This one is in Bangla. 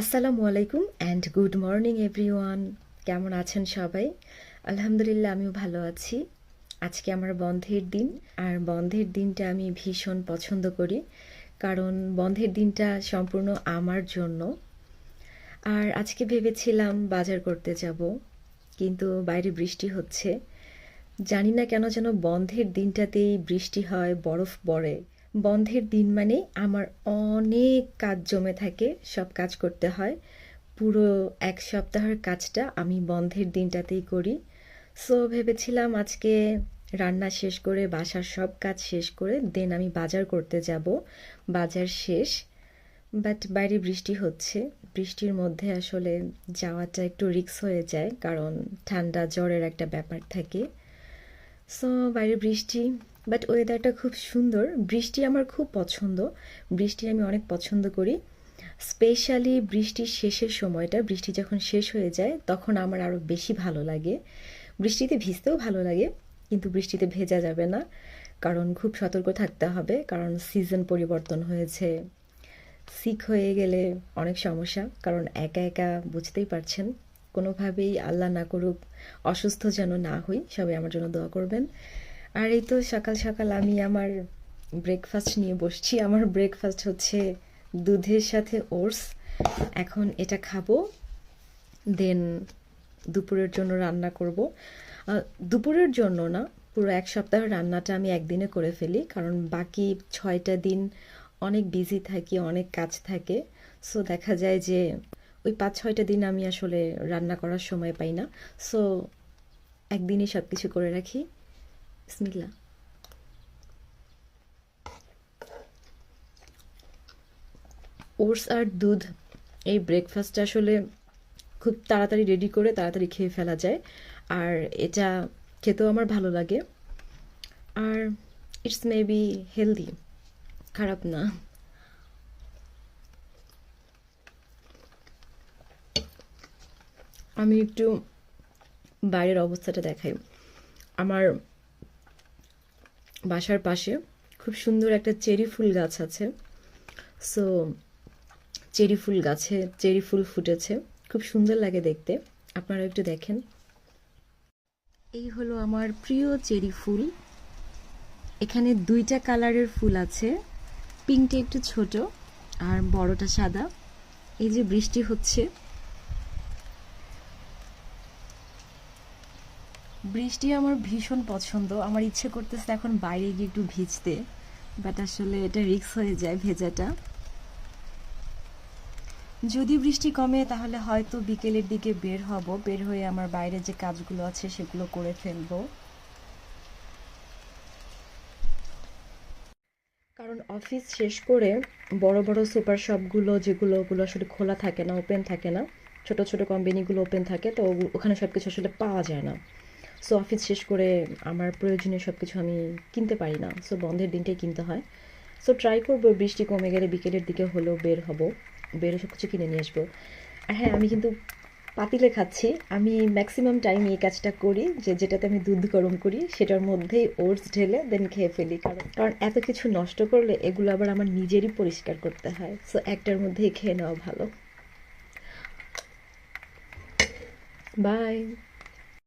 আসসালামু আলাইকুম অ্যান্ড গুড মর্নিং এভরিওয়ান কেমন আছেন সবাই? আলহামদুলিল্লাহ, আমিও ভালো আছি। আজকে আমার বন্ধের দিন, আর বন্ধের দিনটা আমি ভীষণ পছন্দ করি, কারণ বন্ধের দিনটা সম্পূর্ণ আমার জন্য। আর আজকে ভেবেছিলাম বাজার করতে যাব, কিন্তু বাইরে বৃষ্টি হচ্ছে। জানি না কেন যেন বন্ধের দিনটাতেই বৃষ্টি হয়, বরফ পড়ে। বন্ধের দিন মানে আমার অনেক কাজ জমে থাকে, সব কাজ করতে হয়। পুরো এক সপ্তাহের কাজটা আমি বন্ধের দিনটাতেই করি। সো ভেবেছিলাম আজকে রান্না শেষ করে, বাসার সব কাজ শেষ করে দেন আমি বাজার করতে যাব। বাজার শেষ বাট বাইরে বৃষ্টি হচ্ছে। বৃষ্টির মধ্যে আসলে যাওয়াটা একটু রিস্ক হয়ে যায়, কারণ ঠান্ডা, জ্বরের একটা ব্যাপার থাকে। সো বাইরে বৃষ্টি বাট ওয়েদারটা খুব সুন্দর। বৃষ্টি আমার খুব পছন্দ। বৃষ্টি আমি অনেক পছন্দ করি। স্পেশালি বৃষ্টির শেষের সময়টা, বৃষ্টি যখন শেষ হয়ে যায়, তখন আমার আরও বেশি ভালো লাগে। বৃষ্টিতে ভিজতেও ভালো লাগে, কিন্তু বৃষ্টিতে ভেজা যাবে না। কারণ খুব সতর্ক থাকতে হবে, কারণ সিজন পরিবর্তন হয়েছে। সিক হয়ে গেলে অনেক সমস্যা, কারণ একা একা বুঝতেই পারছেন। কোনোভাবেই আল্লাহ না করুক, অসুস্থ যেন না হই, সবাই আমার জন্য দোয়া করবেন। আর এই তো সকাল সকাল আমি আমার ব্রেকফাস্ট নিয়ে বসছি। আমার ব্রেকফাস্ট হচ্ছে দুধের সাথে ওটস। এখন এটা খাব দেন দুপুরের জন্য রান্না করব। দুপুরের জন্য না, পুরো এক সপ্তাহ রান্নাটা আমি একদিনে করে ফেলি, কারণ বাকি ছয়টা দিন অনেক বিজি থাকি, অনেক কাজ থাকে। সো দেখা যায় যে ওই পাঁচ, ছয়টা দিন আমি আসলে রান্না করার সময় পাই না। সো একদিনই সব কিছু করে রাখি। বিসমিল্লা ওটস আর দুধ, এই ব্রেকফাস্টটা আসলে খুব তাড়াতাড়ি রেডি করে তাড়াতাড়ি খেয়ে ফেলা যায়। আর এটা খেতেও আমার ভালো লাগে। আর ইটস মেবি হেলদি খারাপ না। আমি একটু বাইরের অবস্থাটা দেখাই। আমার বাসার পাশে খুব সুন্দর একটা চেরি ফুল গাছ আছে। সো চেরি ফুল গাছে চেরি ফুল ফুটেছে। খুব সুন্দর লাগে দেখতে। আপনারা একটু দেখেন। এই হলো আমার প্রিয় চেরি ফুল। এখানে দুইটা কালারের ফুল আছে। পিঙ্কটা একটু ছোট আর বড়টা সাদা। এই যে বৃষ্টি হচ্ছে। বৃষ্টি আমার ভীষণ পছন্দ। আমার ইচ্ছে করতেছে এখন বাইরে গিয়ে একটু ভিজতে বাট আসলে এটা রিক্স হয়ে যায় ভেজাটা। যদি বৃষ্টি কমে তাহলে হয়তো বিকেলের দিকে বের হব, বের হয়ে আমার বাইরে যে কাজগুলো আছে সেগুলো করে ফেলব। কারণ অফিস শেষ করে বড় বড় সুপার শপগুলো যেগুলো, ওগুলো আসলে খোলা থাকে না ওপেন থাকে না, ছোট ছোট কোম্পানিগুলো ওপেন থাকে, তো ওখানে সব কিছু আসলে পাওয়া যায় না। সো অফিস শেষ করে আমার প্রয়োজনীয় সব কিছু আমি কিনতে পারি না। সো বন্ধের দিনটাই কিনতে হয়। সো ট্রাই করব, বৃষ্টি কমে গেলে বিকেলের দিকে হলেও বের হব, বের সব কিছু কিনে নিয়ে আসব। হ্যাঁ আমি কিন্তু পাতিলে খাচ্ছি। আমি ম্যাক্সিমাম টাইম এই কাজটা করি যে, যেটাতে আমি দুধ গরম করি, সেটার মধ্যেই ওটস ঢেলে দেন খেয়ে ফেলি। কারণ কারণ এত কিছু নষ্ট করলে এগুলো আবার আমার নিজেরই পরিষ্কার করতে হয়। সো একটার মধ্যেই খেয়ে নেওয়া ভালো। বাই